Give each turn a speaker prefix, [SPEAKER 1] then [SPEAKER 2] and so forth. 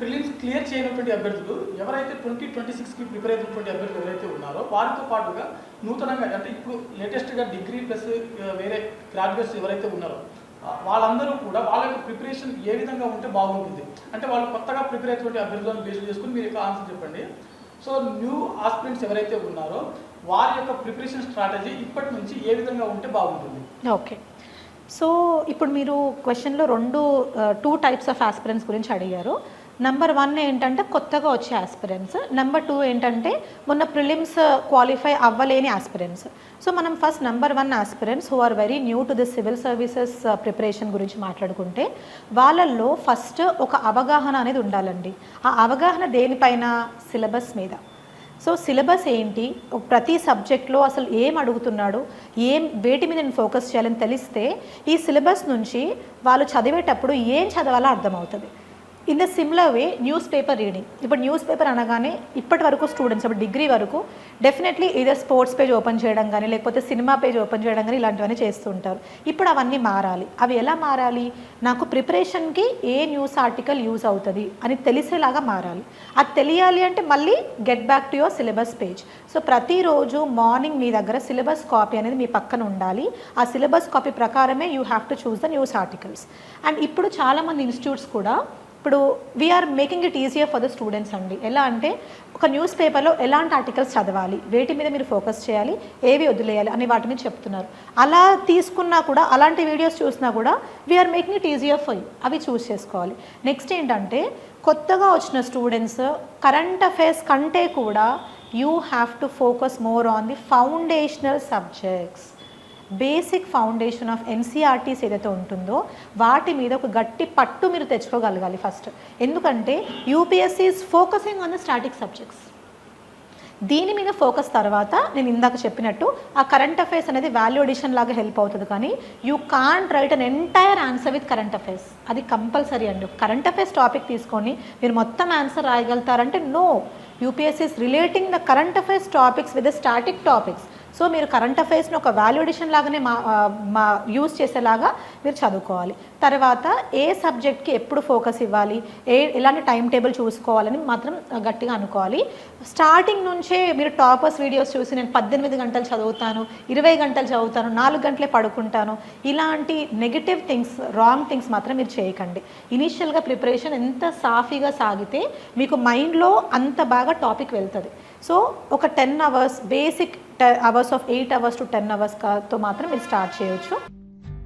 [SPEAKER 1] Prelims clear చేయనటువంటి అభ్యర్థులు ఎవరైతే ట్వంటీ ట్వంటీ సిక్స్కి ప్రిపేర్ అయినటువంటి అభ్యర్థులు ఎవరైతే ఉన్నారో వారితో పాటుగా నూతనంగా అంటే ఇప్పుడు లేటెస్ట్గా డిగ్రీ ప్లస్ వేరే గ్రాడ్యుయేట్స్ ఎవరైతే ఉన్నారో వాళ్ళందరూ కూడా వాళ్ళ యొక్క ప్రిపరేషన్ ఏ విధంగా ఉంటే బాగుంటుంది. అంటే వాళ్ళు కొత్తగా ప్రిపేర్ అయినటువంటి అభ్యర్థులను బేస్ చేసుకుని మీరు యొక్క ఆన్సర్ చెప్పండి. సో న్యూ ఆస్పిరెంట్స్ ఎవరైతే ఉన్నారో వారి యొక్క ప్రిపరేషన్ స్ట్రాటజీ ఇప్పటి నుంచి ఏ విధంగా ఉంటే బాగుంటుంది.
[SPEAKER 2] ఓకే. సో ఇప్పుడు మీరు క్వశ్చన్లో రెండు టూ టైప్స్ ఆఫ్ ఆస్పిరెంట్స్ గురించి అడిగారు. నెంబర్ వన్ ఏంటంటే కొత్తగా వచ్చే ఆస్పిరెంట్స్ నెంబర్ టూ ఏంటంటే మొన్న ప్రిలిమ్స్ క్వాలిఫై అవ్వలేని ఆస్పిరెంట్స్ సో మనం first number one aspirants who are very new to the civil services preparation గురించి మాట్లాడుకుంటే వాళ్ళల్లో ఫస్ట్ ఒక అవగాహన అనేది ఉండాలండి. ఆ అవగాహన దేనిపైన? సిలబస్ మీద. సో సిలబస్ ఏంటి? ప్రతి సబ్జెక్ట్లో అసలు ఏం అడుగుతున్నాడు? ఏం వేటి మీద నేను ఫోకస్ చేయాలని తెలిస్తే ఈ సిలబస్ నుంచి వాళ్ళు చదివేటప్పుడు ఏం చదవాలో అర్థమవుతుంది. In the similar way newspaper reading ఇప్పుడు న్యూస్ పేపర్ అనగానే ఇప్పటి వరకు స్టూడెంట్స్ ఇప్పుడు డిగ్రీ వరకు డెఫినెట్లీ ఇదే స్పోర్ట్స్ పేజ్ ఓపెన్ చేయడం కానీ లేకపోతే సినిమా పేజ్ ఓపెన్ చేయడం కానీ ఇలాంటివన్నీ చేస్తుంటారు ఇప్పుడు అవన్నీ మారాలి. అవి ఎలా మారాలి? నాకు ప్రిపరేషన్కి ఏ న్యూస్ ఆర్టికల్ యూజ్ అవుతుంది అని తెలిసేలాగా మారాలి. అది తెలియాలి అంటే మళ్ళీ get back to your syllabus page so ప్రతిరోజు మార్నింగ్ మీ దగ్గర సిలబస్ కాపీ అనేది మీ పక్కన ఉండాలి. ఆ సిలబస్ కాపీ ప్రకారమే you have to choose the news articles and ఇప్పుడు చాలామంది ఇన్స్టిట్యూట్స్ కూడా ఇప్పుడు we're making it easier for the students అండి. ఎలా అంటే ఒక న్యూస్ పేపర్లో ఎలాంటి ఆర్టికల్స్ చదవాలి వేటి మీద మీరు ఫోకస్ చేయాలి ఏవి వదిలేయాలి అని వాటిని చెప్తున్నారు. అలా తీసుకున్నా కూడా అలాంటి వీడియోస్ చూసినా కూడా we're making it easier for you అవి చూస్ చేసుకోవాలి. నెక్స్ట్ ఏంటంటే కొత్తగా వచ్చిన స్టూడెంట్స్ కరెంట్ అఫైర్స్ కంటే కూడా you have to focus more on the foundational subjects basic foundation of NCERTs ఏదైతే ఉంటుందో వాటి మీద ఒక గట్టి పట్టు మీరు తెచ్చుకోగలగాలి ఫస్ట్. ఎందుకంటే UPSC is focusing on the static subjects దీని మీద ఫోకస్ తర్వాత నేను ఇందాక చెప్పినట్టు ఆ కరెంట్ అఫైర్స్ అనేది వాల్యూ అడిషన్ లాగా హెల్ప్ అవుతుంది కానీ you can't write an entire answer with current affairs అది కంపల్సరీ అండి. కరెంట్ అఫైర్స్ టాపిక్ తీసుకొని మీరు మొత్తం answer రాయగలుగుతారంటే no UPSC is relating the current affairs topics with the static topics so మీరు కరెంట్ అఫైర్స్ని ఒక వాల్యుడేషన్ లాగానే మా మా యూస్ చేసేలాగా మీరు చదువుకోవాలి. తర్వాత ఏ సబ్జెక్ట్కి ఎప్పుడు ఫోకస్ ఇవ్వాలి? ఏ ఎలాంటి టైం టేబుల్ చూసుకోవాలని మాత్రం గట్టిగా అనుకోవాలి. స్టార్టింగ్ నుంచే మీరు టాపర్స్ వీడియోస్ చూసి నేను పద్దెనిమిది గంటలు చదువుతాను ఇరవై గంటలు చదువుతాను నాలుగు గంటలే పడుకుంటాను ఇలాంటి నెగిటివ్ థింగ్స్ రాంగ్ థింగ్స్ మాత్రం మీరు చేయకండి. ఇనీషియల్గా ప్రిపరేషన్ ఎంత సాఫీగా సాగితే మీకు మైండ్లో అంత బాగా టాపిక్ వెళ్తుంది. సో ఒక ten hours basic hours of eight hours to ten అవర్స్తో మాత్రం మీరు స్టార్ట్ చేయొచ్చు.